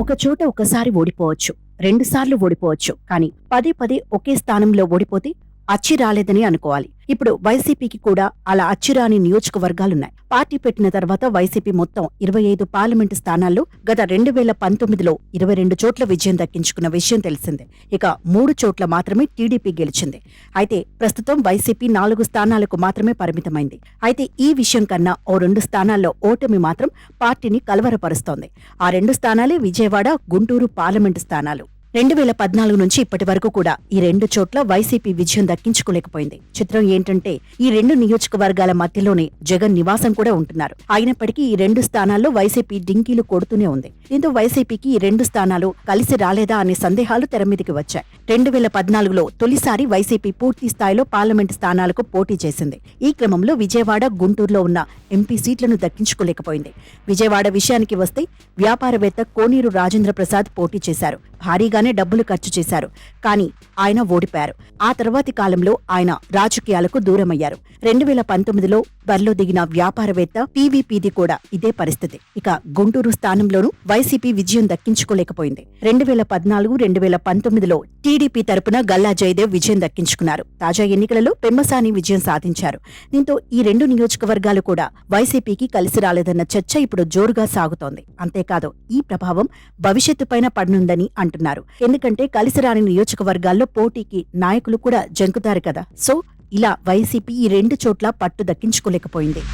ఒక చోట ఒకసారి ఓడిపోవచ్చు రెండుసార్లు ఓడిపోవచ్చు కానీ పదే పదే ఒకే స్థానంలో ఓడిపోతే అచ్చి రాలేదని అనుకోవాలి. ఇప్పుడు వైసీపీకి కూడా అలా అచ్చిరాని నియోజకవర్గాలున్నాయి. పార్టీ పెట్టిన తర్వాత వైసీపీ మొత్తం ఇరవై ఐదు పార్లమెంటు స్థానాల్లో గత రెండు వేల పంతొమ్మిదిలో ఇరవై రెండు చోట్ల విజయం దక్కించుకున్న విషయం తెలిసిందే. ఇక మూడు చోట్ల మాత్రమే టీడీపీ గెలిచింది. అయితే ప్రస్తుతం వైసీపీ నాలుగు స్థానాలకు మాత్రమే పరిమితమైంది. అయితే ఈ విషయం కన్నా ఓ రెండు స్థానాల్లో ఓటమి మాత్రం పార్టీని కలవరపరుస్తోంది. ఆ రెండు స్థానాలే విజయవాడ గుంటూరు పార్లమెంటు స్థానాలు. రెండు వేల పద్నాలుగు నుంచి ఇప్పటి వరకు కూడా ఈ రెండు చోట్ల వైసీపీ విజయం దక్కించుకోలేకపోయింది. చిత్రం ఏంటంటే ఈ రెండు నియోజకవర్గాల మధ్యలోనే జగన్ నివాసం కూడా ఉంటున్నారు. అయినప్పటికీ ఈ రెండు స్థానాల్లో వైసీపీ డింకీలు కొడుతూనే ఉంది. దీంతో వైసీపీకి ఈ రెండు స్థానాలు కలిసి రాలేదా అనే సందేహాలు తెరమీదికి వచ్చాయి. రెండు వేల పద్నాలుగులో తొలిసారి వైసీపీ పూర్తి స్థాయిలో పార్లమెంటు స్థానాలకు పోటీ చేసింది. ఈ క్రమంలో విజయవాడ గుంటూరులో ఉన్న ఎంపీ సీట్లను దక్కించుకోలేకపోయింది. విజయవాడ విషయానికి వస్తే వ్యాపారవేత్త కోనేరు రాజేంద్ర ప్రసాద్ పోటీ చేశారు. భారీగానే డబ్బులు ఖర్చు చేశారు. కానీ ఆయన ఓడిపారు ఆ తర్వాతి కాలంలో ఆయన రాజకీయాలకు దూరమయ్యారు. రెండు వేల పంతొమ్మిదిలో బరిలో దిగిన వ్యాపారవేత్త పీవీపీది కూడా ఇదే పరిస్థితి. ఇక గుంటూరు స్థానంలోనూ వైసీపీ విజయం దక్కించుకోలేకపోయింది. రెండు వేల పద్నాలుగు రెండు వేల పంతొమ్మిదిలో టీడీపీ తరపున గల్లా జయదేవ్ విజయం దక్కించుకున్నారు. తాజా ఎన్నికలలో పెమ్మసాని విజయం సాధించారు. దీంతో ఈ రెండు నియోజకవర్గాలు కూడా వైసీపీకి కలిసి రాలేదన్న చర్చ ఇప్పుడు జోరుగా సాగుతోంది. అంతేకాదు ఈ ప్రభావం భవిష్యత్తుపైన పడనుందని అంటున్నారు. ఎందుకంటే కలిసి రాని నియోజకవర్గాల్లో పోటీకి నాయకులు కూడా జంకుతారు కదా. సో ఇలా వైసీపీ ఈ రెండు చోట్ల పట్టు దక్కించుకోలేకపోయింది.